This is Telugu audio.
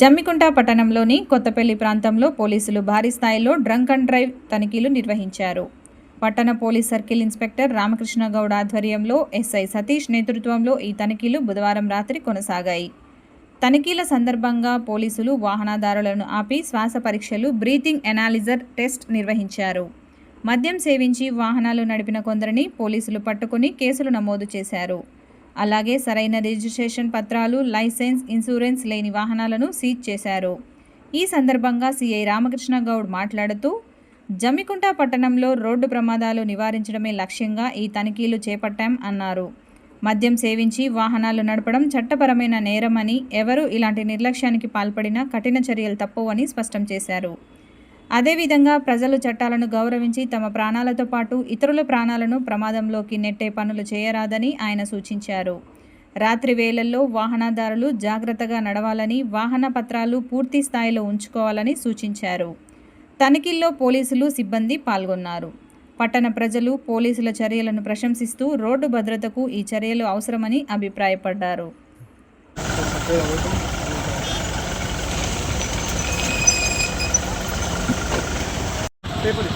జమ్మికుంట పట్టణంలోని కొత్తపల్లి ప్రాంతంలో పోలీసులు భారీ స్థాయిలో డ్రంక్ అండ్ డ్రైవ్ తనిఖీలు నిర్వహించారు. పట్టణ police circle inspector Ramakrishna Goud ఆధ్వర్యంలో ఎస్ఐ సతీష్ నేతృత్వంలో ఈ తనిఖీలు బుధవారం రాత్రి కొనసాగాయి. తనిఖీల సందర్భంగా పోలీసులు వాహనదారులను ఆపి శ్వాస పరీక్షలు బ్రీతింగ్ ఎనాలిజర్ టెస్ట్ నిర్వహించారు. మద్యం సేవించి వాహనాలు నడిపిన కొందరిని పోలీసులు పట్టుకుని కేసులు నమోదు చేశారు. అలాగే సరైన రిజిస్ట్రేషన్ పత్రాలు లైసెన్స్ ఇన్సూరెన్స్ లేని వాహనాలను సీజ్ చేశారు. ఈ సందర్భంగా సిఐ రామకృష్ణ గౌడ్ మాట్లాడుతూ జమ్మికుంట పట్టణంలో రోడ్డు ప్రమాదాలు నివారించడమే లక్ష్యంగా ఈ తనిఖీలు చేపట్టాం అన్నారు. మద్యం సేవించి వాహనాలు నడపడం చట్టపరమైన నేరమని ఎవరు ఇలాంటి నిర్లక్ష్యానికి పాల్పడినా కఠిన చర్యలు తప్పవని స్పష్టం చేశారు. అదేవిధంగా ప్రజలు చట్టాలను గౌరవించి తమ ప్రాణాలతో పాటు ఇతరుల ప్రాణాలను ప్రమాదంలోకి నెట్టే పనులు చేయరాదని ఆయన సూచించారు. రాత్రి వేళల్లో వాహనదారులు జాగ్రత్తగా నడవాలని వాహన పత్రాలు పూర్తి స్థాయిలో ఉంచుకోవాలని సూచించారు. తనిఖీల్లో పోలీసులు సిబ్బంది పాల్గొన్నారు. పట్టణ ప్రజలు పోలీసుల చర్యలను ప్రశంసిస్తూ రోడ్డు భద్రతకు ఈ చర్యలు అవసరమని అభిప్రాయపడ్డారు. 背不了